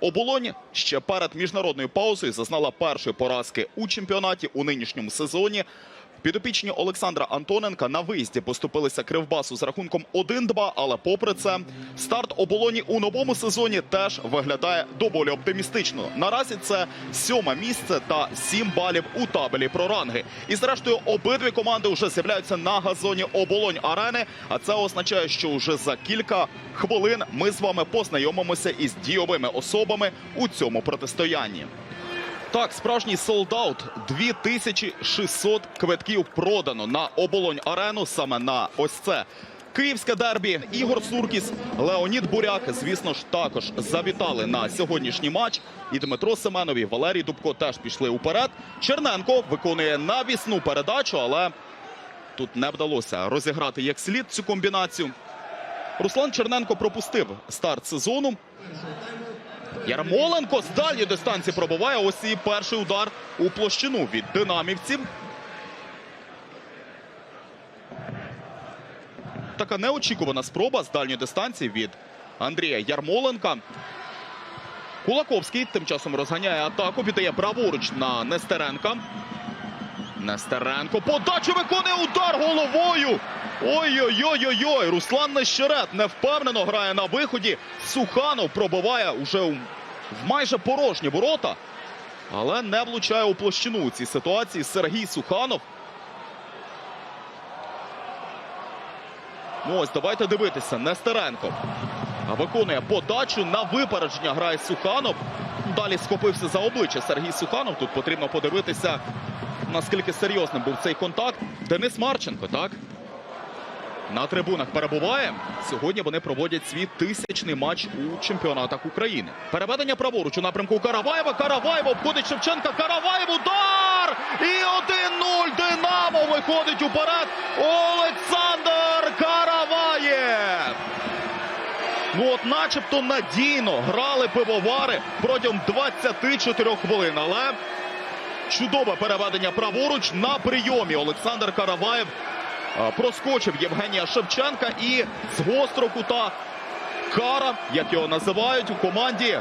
Оболонь ще перед міжнародною паузою зазнала першої поразки у чемпіонаті у нинішньому сезоні. Підопічні Олександра Антоненка на виїзді поступилися Кривбасу з рахунком 1-2, але попри це старт оболоні у новому сезоні теж виглядає доволі оптимістично. Наразі це сьоме місце та сім балів у табелі про ранги. І зрештою обидві команди вже з'являються на газоні оболонь арени. А це означає, що вже за кілька хвилин ми з вами познайомимося із дійовими особами у цьому протистоянні. Так, справжній солдаут. 2600 квитків продано на оболонь арену саме на ось це. Київське дербі Ігор Суркіс, Леонід Буряк, звісно ж, також завітали на сьогоднішній матч. І Дмитро Семенов і Валерій Дубко теж пішли уперед. Черненко виконує навісну передачу, але тут не вдалося розіграти як слід цю комбінацію. Руслан Черненко пропустив старт сезону. Ярмоленко з дальньої дистанції пробиває. Ось і перший удар у площину від динамівців. Така неочікувана спроба з дальньої дистанції від Андрія Ярмоленка. Кулаковський тим часом розганяє атаку, віддає праворуч на Нестеренка. Нестеренко подачу виконує удар головою. Ой-ой-ой-ой-ой. Руслан Нещерет невпевнено грає на виході. Суханов пробиває уже в майже порожні ворота. Але не влучає у площину у цій ситуації Сергій Суханов. Ну ось давайте дивитися. Нестеренко виконує подачу на випередження грає Суханов. Далі схопився за обличчя Сергій Суханов. Тут потрібно подивитися, наскільки серйозним був цей контакт. Денис Марченко, так? На трибунах перебуває. Сьогодні вони проводять свій тисячний матч у чемпіонатах України. Переведення праворуч у напрямку Караваєва. Караваєв обходить Шевченка. Караваєв удар! І 1-0. Динамо виходить уперед. Олександр Караваєв. Ну от начебто надійно грали пивовари протягом 24 хвилин. Але чудове переведення праворуч на прийомі. Олександр Караваєв проскочив Євгенія Шевченка і з гострого кута Кара, як його називають у команді,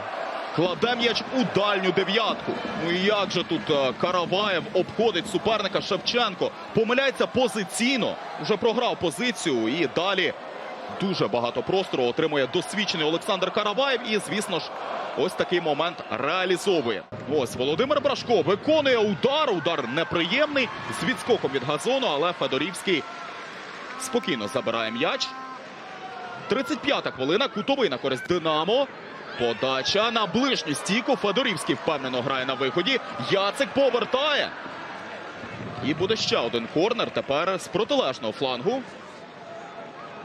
кладе м'яч у дальню дев'ятку. Ну і як же тут Караваєв обходить суперника Шевченко. Помиляється позиційно. Вже програв позицію і далі дуже багато простору отримує досвідчений Олександр Караваєв. І, звісно ж, ось такий момент реалізовує. Ось Володимир Брашко виконує удар. Удар неприємний з відскоком від газону, але Федорівський спокійно забирає м'яч. 35-та хвилина. Кутовий на користь Динамо. Подача на ближню стійку. Федорівський впевнено грає на виході. Яцик повертає. І буде ще один корнер тепер з протилежного флангу.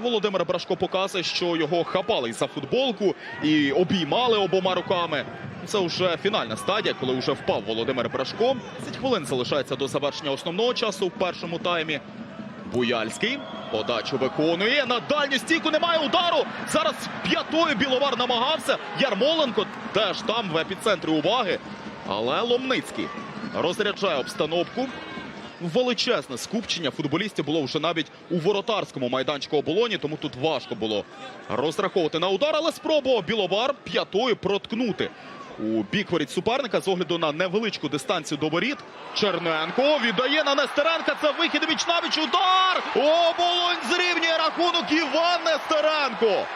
Володимир Брашко показує, що його хапали за футболку і обіймали обома руками. Це вже фінальна стадія, коли вже впав Володимир Брашко. 10 хвилин залишається до завершення основного часу в першому таймі. Буяльський подачу виконує. На дальню стійку немає удару. Зараз п'ятою Біловар намагався. Ярмоленко теж там в епіцентрі уваги. Але Ломницький розряджає обстановку. Величезне скупчення футболістів було вже навіть у воротарському майданчику оболоні, тому тут важко було розраховувати на удар, але спробував Біловар п'ятою проткнути у бік воріт суперника з огляду на невеличку дистанцію до воріт. Черненко віддає на Нестеренка. Це вихід віч навіч удар. Оболонь зрівнює рахунок Іван Нестеренко.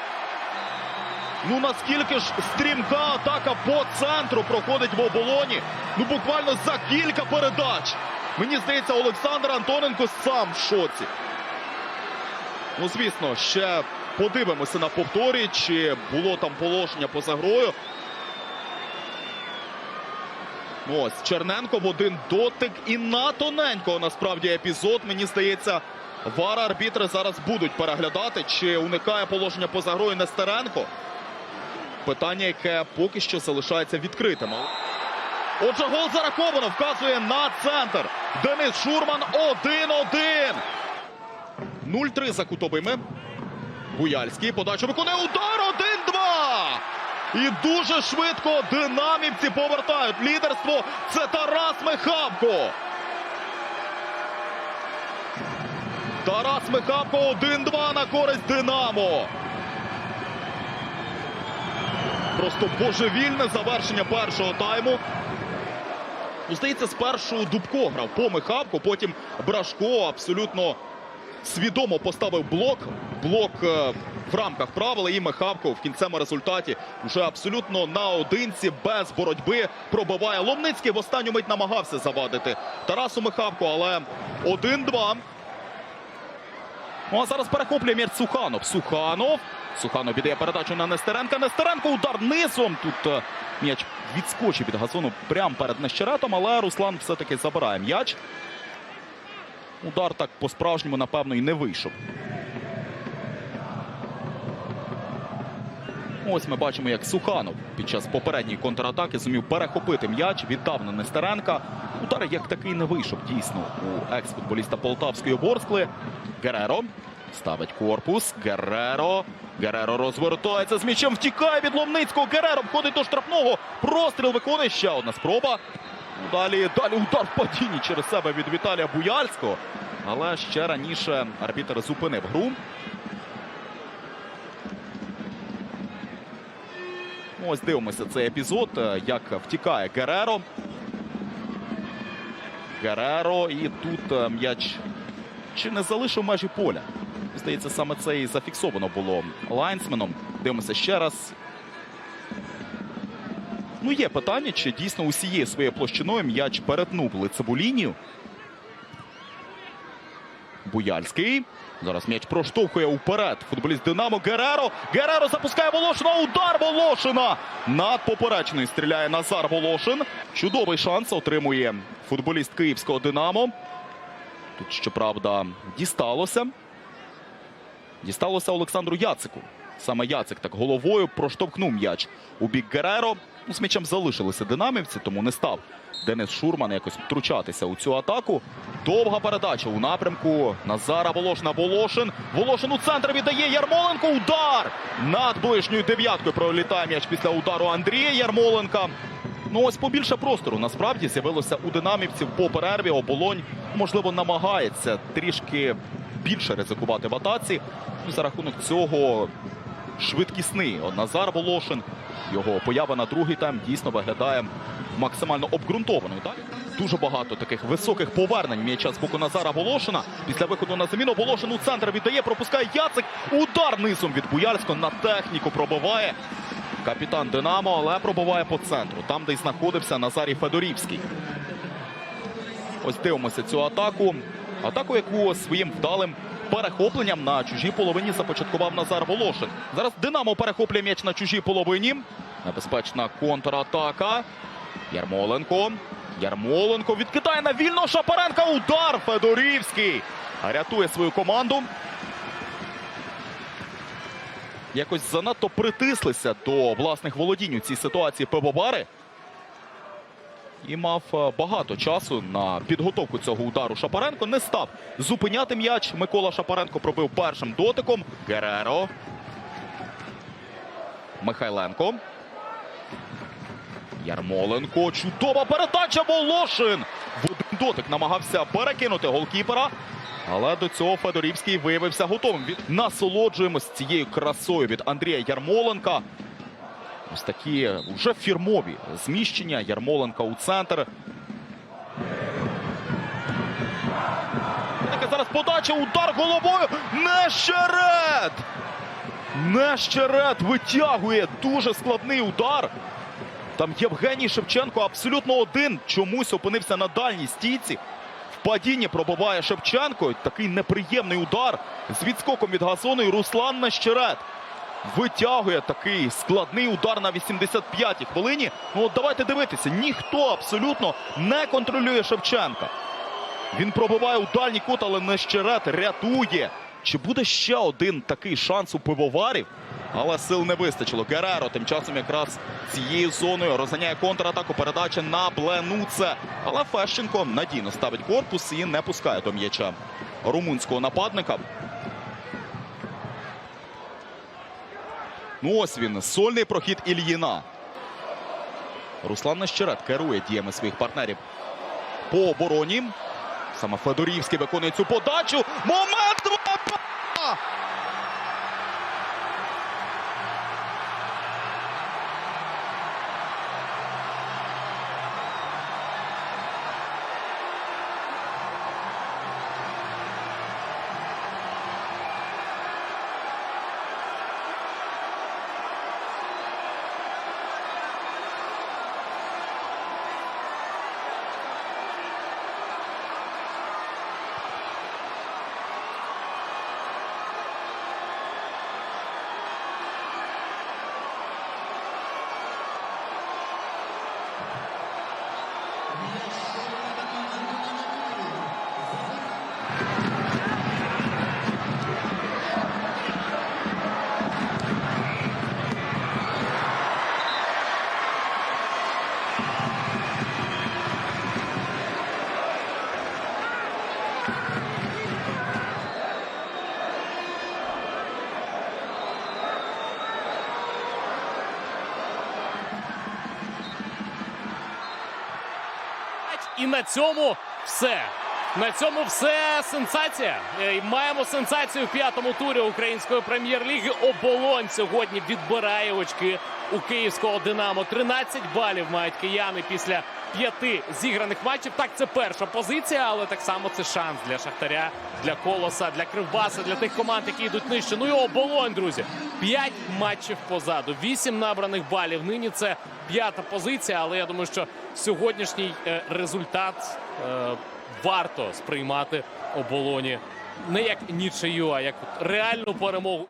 Ну наскільки ж стрімка атака по центру проходить в оболоні. Ну буквально за кілька передач. Мені здається, Олександр Антоненко сам в шоці. Ну, звісно, ще подивимося на повторі, чи було там положення поза грою. Ось Черненко в один дотик і на тоненького насправді епізод. Мені здається, вара арбітри зараз будуть переглядати, чи уникає положення поза грою Нестеренко. Питання, яке поки що залишається відкритим. Отже, гол зараховано. Вказує на центр. Денис Шурман 1-1. 0-3 за кутовими. Буяльський подачу виконує удар 1-2. І дуже швидко динамівці повертають лідерство. Це Тарас Михавко. Тарас Михавко 1-2 на користь Динамо. Просто божевільне завершення першого тайму. Ну, здається, спершу Дубко грав по Михавку, потім Брашко абсолютно свідомо поставив блок. Блок е, в рамках правила і Михавко в кінцевому результаті вже абсолютно наодинці, без боротьби пробиває. Ломницький в останню мить намагався завадити Тарасу Михавку, але 1-2. Ну а зараз перехоплює м'яч Суханов. Суханов. Суханов віддає передачу на Нестеренка. Нестеренко удар низом. Тут е, м'яч відскочив від газону прямо перед Нещеретом, але Руслан все-таки забирає м'яч. Удар так по-справжньому, напевно, і не вийшов. Ось ми бачимо, як Суханов під час попередньої контратаки зумів перехопити м'яч, віддав на Нестеренка. Удар як такий не вийшов дійсно у екс-футболіста Полтавської Ворскли. Гереро ставить корпус. Гереро. Гереро розвертається з м'ячем. Втікає від Ломницького. Гереро входить до штрафного. Простріл виконує ще одна спроба. Ну, Далі, далі удар в падінні через себе від Віталія Буяльського. Але ще раніше арбітр зупинив гру. Ну, Ось дивимося цей епізод, е, як втікає Гереро. Гереро і тут е, м'яч чи не залишив межі поля. Здається, саме це і зафіксовано було лайнсменом. Дивимося ще раз. Ну, є питання, чи дійсно усією своєю площиною м'яч перетнув лицеву лінію. Буяльський. Зараз м'яч проштовхує уперед. Футболіст Динамо Гереро. Гереро запускає Волошина. Удар Волошина. Над поперечною стріляє Назар Волошин. Чудовий шанс отримує футболіст київського Динамо. Тут, щоправда, дісталося. Дісталося Олександру Яцику. Саме Яцик так головою проштовхнув м'яч у бік Гереро. Ну, з м'ячем залишилися динамівці, тому не став Денис Шурман якось втручатися у цю атаку. Довга передача у напрямку Назара Волошина. Волошин. Волошин у центр віддає Ярмоленко. Удар! Над ближньою дев'яткою пролітає м'яч після удару Андрія Ярмоленка. Ну ось побільше простору насправді з'явилося у динамівців по перерві. Оболонь, можливо, намагається трішки більше ризикувати в атаці. Ну, За рахунок цього швидкісний Назар Волошин. Його поява на другий тайм дійсно виглядає максимально обґрунтованою. Так? Дуже багато таких високих повернень м'яча з боку Назара Волошина. Після виходу на заміну Волошин у центр віддає, пропускає Яцик. Удар низом від Буяльського на техніку пробиває. Капітан Динамо, але пробиває по центру, там, де й знаходився Назарій Федорівський. Ось дивимося цю атаку. Атаку, яку своїм вдалим перехопленням на чужій половині започаткував Назар Волошин. Зараз Динамо перехоплює м'яч на чужій половині. Небезпечна контратака. Ярмоленко. Ярмоленко відкидає на вільного Шапаренка. Удар Федорівський. Рятує свою команду. Якось занадто притислися до власних володінь у цій ситуації пивовари. І мав е, багато часу на підготовку цього удару. Шапаренко не став зупиняти м'яч. Микола Шапаренко пробив першим дотиком. Гереро. Михайленко. Ярмоленко. Чудова передача. Волошин. В один дотик намагався перекинути голкіпера. Але до цього Федорівський виявився готовим. Насолоджуємось цією красою від Андрія Ярмоленка. Ось такі вже фірмові зміщення. Ярмоленка у центр. Така зараз подача, удар головою. Нещерет! Нещерет витягує дуже складний удар. Там Євгеній Шевченко абсолютно один чомусь опинився на дальній стійці. В падінні пробиває Шевченко. Такий неприємний удар з відскоком від газону. І Руслан Нещерет витягує такий складний удар на 85-й хвилині. Ну от давайте дивитися, ніхто абсолютно не контролює Шевченка. Він пробиває у дальній кут, але Нещерет рятує. Чи буде ще один такий шанс у пивоварів? Але сил не вистачило. Гереро тим часом якраз цією зоною розганяє контратаку. Передача на Бленуце. Але Фещенко надійно ставить корпус і не пускає до м'яча румунського нападника. Ну ось він, сольний прохід Ільїна. Руслан Нещерет керує діями своїх партнерів по обороні. Саме Федорівський виконує цю подачу. Момент! І на цьому все. На цьому все сенсація. Е, Маємо сенсацію в п'ятому турі української прем'єр-ліги. Оболонь сьогодні відбирає очки у київського Динамо. 13 балів мають кияни після п'яти зіграних матчів. Так, це перша позиція, але так само це шанс для Шахтаря, для Колоса, для Кривбаса, для тих команд, які йдуть нижче. Ну і оболонь, друзі. П'ять матчів позаду, вісім набраних балів. Нині це п'ята позиція, але я думаю, що сьогоднішній е, результат е, варто сприймати оболоні не як нічию, а як реальну перемогу.